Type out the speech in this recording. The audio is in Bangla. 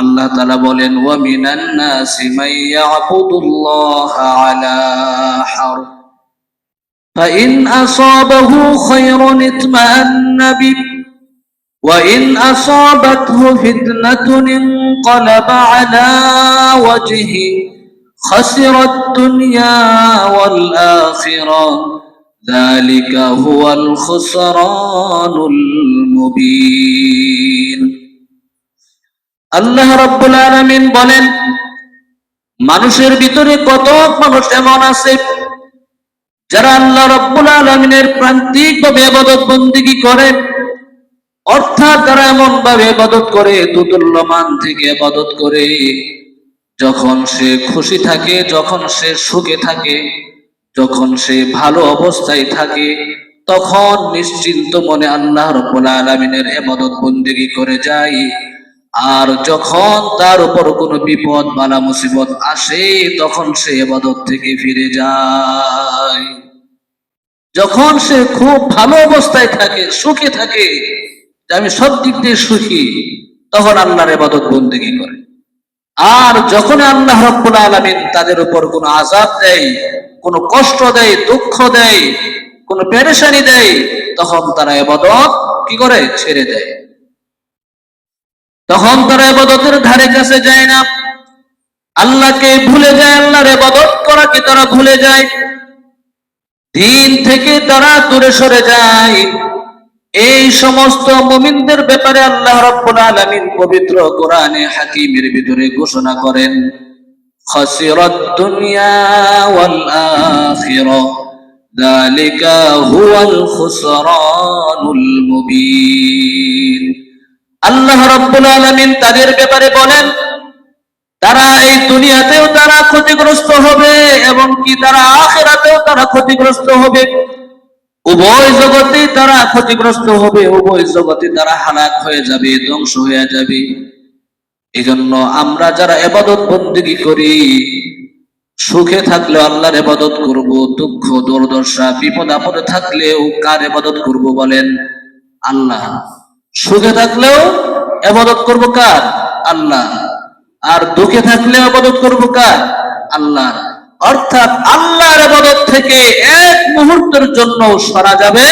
আল্লাহ তালা বলেন ওয়ামিনান নাসি মান ইয়াবুদুল্লাহ আলা হারফ فإن أصابه خير اطمأن به وإن أصابته فتنة انقلب على وجهه خسر الدنيا والآخرة ذلك هو الخسران المبين আল্লাহ রব্বুল আলামিন বলেন, মানুষের ভিতরে কত মানুষ এমন আছে যারা আল্লাহ রব্বুল আলমিনের প্রান্তিক ভাবে আবাদত বন্দিগি করে, অর্থাৎ তারা এমন ভাবে আবাদত করে দুতুল্যমান থেকে আবাদত করে, যখন সে খুশি থাকে, যখন সে সুখে থাকে, যখন সে ভালো অবস্থায় থাকে, তখন নিশ্চিন্ত মনে আল্লাহ রব্বুল আলমিনের এবাদত বন্দিগি করে যায়। আর যখন তার উপর কোনো বিপদ বালা মুসিবত আসে, তখন সে এবাদত থেকে ফিরে যায়। যখন সে খুব ভালো অবস্থায় থাকে, সুখে থাকে আমি সব দিক দিয়ে সুখী, তখন আল্লাহর এবাদত বন্দিগি করে? আর যখন আল্লাহ রব্বুল আলমিন তাদের উপর কোনো আজাব দেয়, কোনো কষ্ট দেয়, দুঃখ দেয়, কোনো পেরেশানি দেয়, তখন তারা এবাদত কি করে? ছেড়ে দেয়। তখন তারা এবাদতের ধারে কাছে যায় না। আল্লাহকে ভুলে যায়, আল্লাহর এবাদত করাকে তারা ভুলে যায়? দিন থেকে তারা দূরে সরে যায়। এই সমস্ত মুমিনদের ব্যাপারে আল্লাহ রাব্বুল আলামিন পবিত্র কোরআনে হাকিমের ভিতরে ঘোষণা করেন, খাসিরাত দুনিয়া ওয়াল আখিরা যালিকা হুয়াল খুসরানুল মুবিন। আল্লাহ রাব্বুল আলামিন তাদের ব্যাপারে বলেন, তারা এই দুনিয়াতেও তারা ক্ষতিগ্রস্ত হবে এবং কি তারা আখেরাতেও তারা ক্ষতিগ্রস্ত হবে। উভয় জগতেই তারা ক্ষতিগ্রস্ত হবে, উভয় জগতে তারা হালাক হয়ে যাবে, ধ্বংস হয়ে যাবে। এই জন্য আমরা যারা এবাদত বন্দিগি করি, সুখে থাকলে আল্লাহর এবাদত করব, দুঃখ, দুর্দশা, বিপদ আপদে থাকলেও কার এবাদত করব বলেন? আল্লাহ। সুখে থাকলেও এবাদত করব কার? আল্লাহ। আর দুঃখে থাকলে আবাদত করব কার? আল্লাহ। অর্থাৎ আল্লাহর আবাদত থেকে এক মুহূর্তের জন্য সরা যাবে